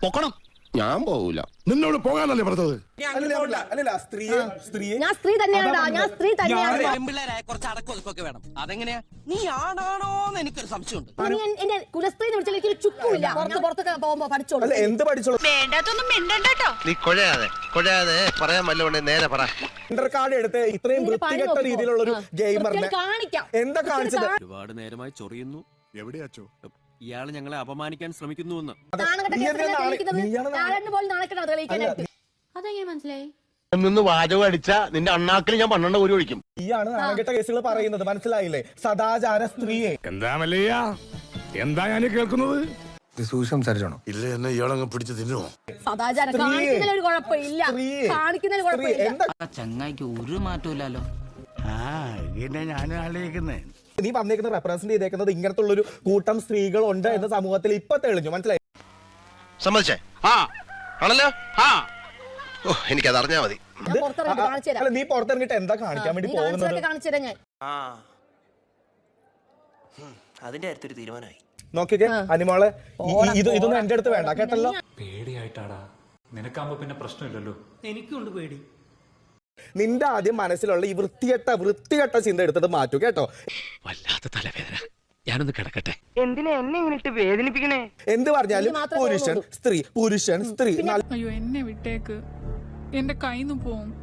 പൊക്കണം. ഞാൻ പോകൂല നിന്നോട് പോകാനല്ലേ പറഞ്ഞത്? അല്ലല്ല, അല്ലല്ല, അല്ലല്ല, സ്ത്രീയെ സ്ത്രീയെ ഞാൻ സ്ത്രീ തന്നെയാണ്ടാ ഞാൻ സ്ത്രീ തന്നെയാണ്. പെൺപിള്ളേരായ കുറച്ച് അടക്കൊതുക്കൊക്കെ വേണം. അതെങ്ങനെയാ? നീ ആണാണോന്ന് എനിക്കൊരു സംശയമുണ്ട്. നീ എൻ- എന്നെ കുലസ്ത്രീ എന്ന് വിളിച്ചാൽ എനിക്ക് ചുക്കുമില്ല പുറത്ത് പുറത്തൊക്കെ പോകുമ്പോ പഠിച്ചോളൂ. അല്ല എന്ത് പഠിച്ചോളൂ? വേണ്ടാത്തൊന്നും മിണ്ടണ്ടോ നീ കൊഴയാതെ കൊഴയാതെ പറയാൻ നേരെ പറ. കാർഡ് എടുത്ത് ഇത്രയും ഇതിന്റെ പണി വൃത്തികെട്ട നോക്കിക്കോ. രീതിയിലുള്ള ഒരു ഗെയിമറിനെ വൃത്തികേട് കാണിക്കാം. എന്താ കാണിച്ചത്? ഒരുപാട് നേരമായി ചൊറിയുന്നു. എവിടെയാച്ചോ ഇയാൾ ഞങ്ങളെ അപമാനിക്കാൻ ശ്രമിക്കുന്നുവെന്ന്. അതെങ്ങനെ മനസ്സിലായി? നിന്ന് വാചകം അടിച്ച നിന്റെ അണ്ണാക്കിൽ ഞാൻ പന്ത്രണ്ട് ഒരു ഒഴിക്കും. ഈയാണ് നാണകെട്ട കേസുകൾ പറയുന്നത്. മനസ്സിലായില്ലേ? സദാചാര സ്ത്രീയെ. എന്താ മല്ലയ്യ? എന്താ ഞാൻ കേൾക്കുന്നത്? ഇല്ല എന്നെ ഇയാളങ്ങ് പിടിച്ച് തിന്നുമോ സദാചാരം കുഴപ്പമില്ല. കാണിക്കുന്നതിൽ കുഴപ്പമില്ല. ചങ്ങായിക്ക് ഒരു മാറ്റമില്ലല്ലോ ഞാനും ആലോചിക്കുന്നേ. നീ പറഞ്ഞേക്കുന്ന റെപ്രസെന്റ് ചെയ്തേക്കുന്നത് ഇങ്ങനത്തെ ഒരു കൂട്ടം സ്ത്രീകളുണ്ട് എന്ന സമൂഹത്തിൽ ഇപ്പൊ തെളിഞ്ഞു. മനസ്സിലായി? സമ്മതിച്ചേ? ആ. ആണല്ലോ? ആ. ഓ എനിക്കത് അറിഞ്ഞാ മതി. ഞാൻ പുറത്തിറങ്ങിട്ട് കാണിച്ചു അല്ല നീ പുറത്തിറങ്ങിട്ട് എന്താ കാണിക്കാൻ വേണ്ടി നീ പോകുന്നത്? കാണിച്ചതൊക്കെ കാണിച്ചു തരാം ഞാൻ. അതിന്റെ അടുത്തൊരു തീരുമാനമായി. നോക്കിക്കേ അനിമോളെ ഈ- ഈ- ഇത് ഇതൊന്നും എന്റെ അടുത്ത് വേണ്ട കേട്ടല്ലോ? പേടിയായിട്ടാടാ. നിനക്കാകുമ്പോ പിന്നെ പ്രശ്നമില്ലല്ലോ. എനിക്കുണ്ട് പേടി. നിന്റെ ആദ്യം മനസ്സിലുള്ള ഈ വൃത്തികെട്ട വൃത്തികെട്ട ചിന്ത എടുത്തത് മാറ്റൂ കേട്ടോ? വല്ലാത്ത തലവേദന. ഞാനൊന്ന് കിടക്കട്ടെ. എന്തിനാ എന്നെ ഇങ്ങനെ ഇട്ട് വേദനിപ്പിക്കണേ? എന്ത് പറഞ്ഞാലും പുരുഷൻ സ്ത്രീ പുരുഷൻ സ്ത്രീ അയ്യോ എന്നെ വിട്ടേക്ക്. എന്റെ കൈന്ന് പോവും.